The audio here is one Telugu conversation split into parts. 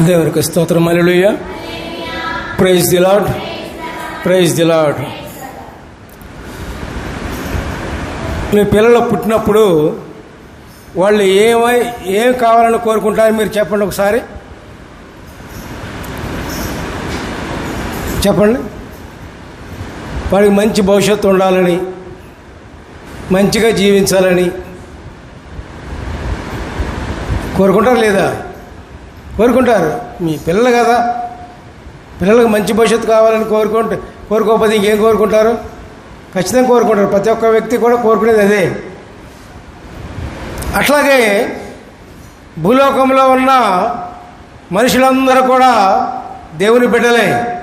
దేవునికి స్తోత్రం hallelujah praise the Lord praise the Lord మీ పిల్లలు పుట్టినప్పుడు వాళ్ళు ఏమై ఏం కావాలని కోరుకుంటారని మీరు చెప్పండి ఒకసారి. చెప్పండి. వాడికి మంచి భవిష్యత్తు ఉండాలని మంచిగా జీవించాలని కోరుకుంటారు లేదా? కోరుకుంటారు. మీ పిల్లలు కదా. పిల్లలకు మంచి భవిష్యత్తు కావాలని కోరుకుంటే కోరుకోకపోతే ఇంకేం కోరుకుంటారు? ఖచ్చితంగా కోరుకుంటారు. ప్రతి ఒక్క వ్యక్తి కూడా కోరుకునేది అదే. అట్లాగే భూలోకంలో ఉన్న మనుషులందరూ కూడా దేవుని బిడ్డలే.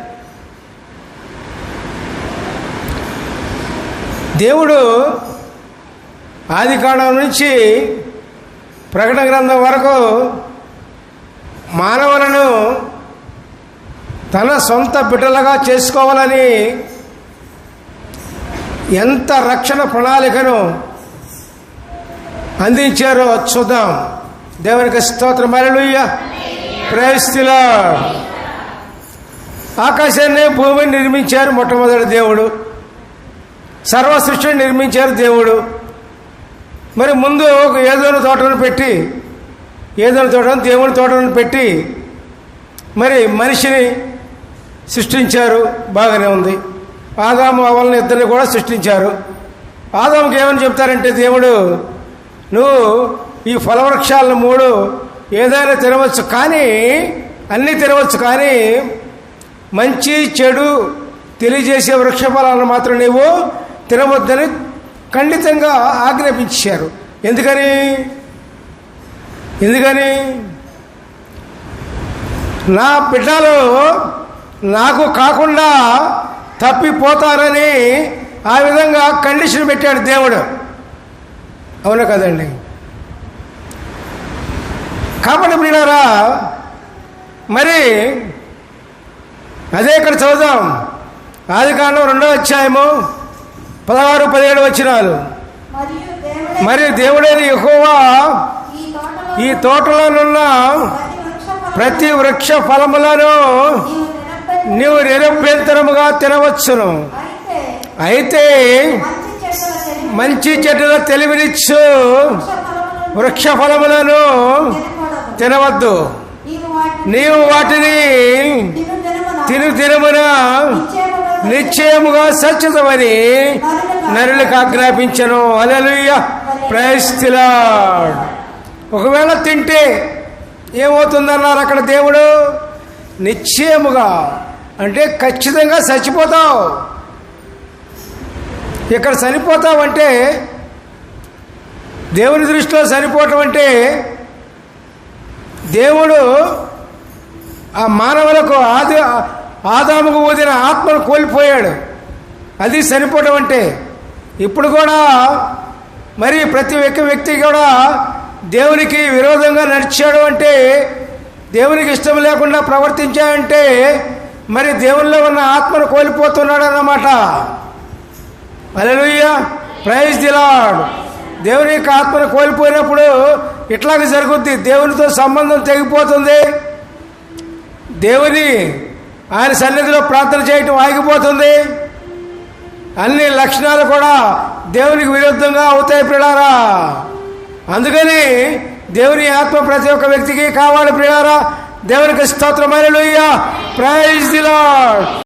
దేవుడు ఆది కాలం నుంచి ప్రకటన గ్రంథం వరకు మానవులను తన సొంత బిడ్డలుగా చేసుకోవాలని ఎంత రక్షణ ప్రణాళికను అందించారో చూద్దాం. దేవునికి స్తోత్రం. మరలుయ్య ప్రయస్తిలో ఆకాశాన్ని భూమిని నిర్మించారు మొట్టమొదటి దేవుడు. సర్వ సృష్టిని నిర్మించారు దేవుడు. మరి ముందు ఒక ఏదో తోటను పెట్టి ఏదైనా తోటను దేవుని తోటను పెట్టి మరి మనిషిని సృష్టించారు. బాగానే ఉంది. ఆదాము అవలని ఇద్దరిని కూడా సృష్టించారు. ఆదాముకి ఏమని చెప్తారంటే దేవుడు నువ్వు ఈ ఫలవృక్షాలను మూడు ఏదైనా తినవచ్చు కానీ అన్నీ తినవచ్చు కానీ మంచి చెడు తెలియజేసే వృక్ష ఫలాలను మాత్రం నీవు తినవద్దని ఖండితంగా ఆజ్ఞాపించారు. ఎందుకని? ఎందుకని? నా బిడ్డలు నాకు కాకుండా తప్పిపోతారని ఆ విధంగా కండిషన్ పెట్టాడు దేవుడు. అవునా కదండి? కాబట్టి బిడ్డారా మరి అదే ఇక్కడ చదువుదాం. ఆది కాండం రెండో అధ్యాయము పదహారు పదిహేడు వచ్చినాలు మరియు దేవుడే మరి దేవుడైన యెహోవా ఈ తోటలోనున్న ప్రతి వృక్ష ఫలములను నీవు తినప్పటి నిరభ్యంతరముగా తినవచ్చును. అయితే మంచి మంచి చెట్టుల తెలివినిచ్చు వృక్ష ఫలములను తినవద్దు. నీవు వాటిని తిను తినమున నిశ్చయముగా నిశ్చయముగా నరులకు ఆజ్ఞాపించను. అలలుయ్య ప్రయస్తిలాడ్ ఒకవేళ తింటే ఏమవుతుందన్నారు అక్కడ దేవుడు? నిశ్చయముగా అంటే ఖచ్చితంగా చచ్చిపోతావు. ఇక్కడ చనిపోతావంటే దేవుని దృష్టిలో చనిపోవటం అంటే దేవుడు ఆ మానవులకు ఆది ఆదాముకు ఊదిన ఆత్మను కోల్పోయాడు. అది చనిపోవడం అంటే ఇప్పుడు కూడా మరి ప్రతి ఒక్క వ్యక్తి కూడా దేవునికి విరోధంగా నడిచాడు అంటే దేవునికి ఇష్టం లేకుండా ప్రవర్తించాడంటే మరి దేవుల్లో ఉన్న ఆత్మను కోల్పోతున్నాడు అన్నమాట అలలుయ్య ప్రైజ్ దిలాడు దేవుని యొక్క ఆత్మను కోల్పోయినప్పుడు ఇట్లాగే జరుగుద్ది. దేవునితో సంబంధం తెగిపోతుంది. దేవుని ఆయన సన్నిధిలో ప్రార్థన చేయటం ఆగిపోతుంది. అన్ని లక్షణాలు కూడా దేవునికి విరుద్ధంగా అవుతాయి ప్రిడారా అందుకని దేవుని ఆత్మ ప్రతి ఒక్క వ్యక్తికి కావాలి ప్రియారా దేవునికి స్తోత్రమైన ప్రైజ్ దిలా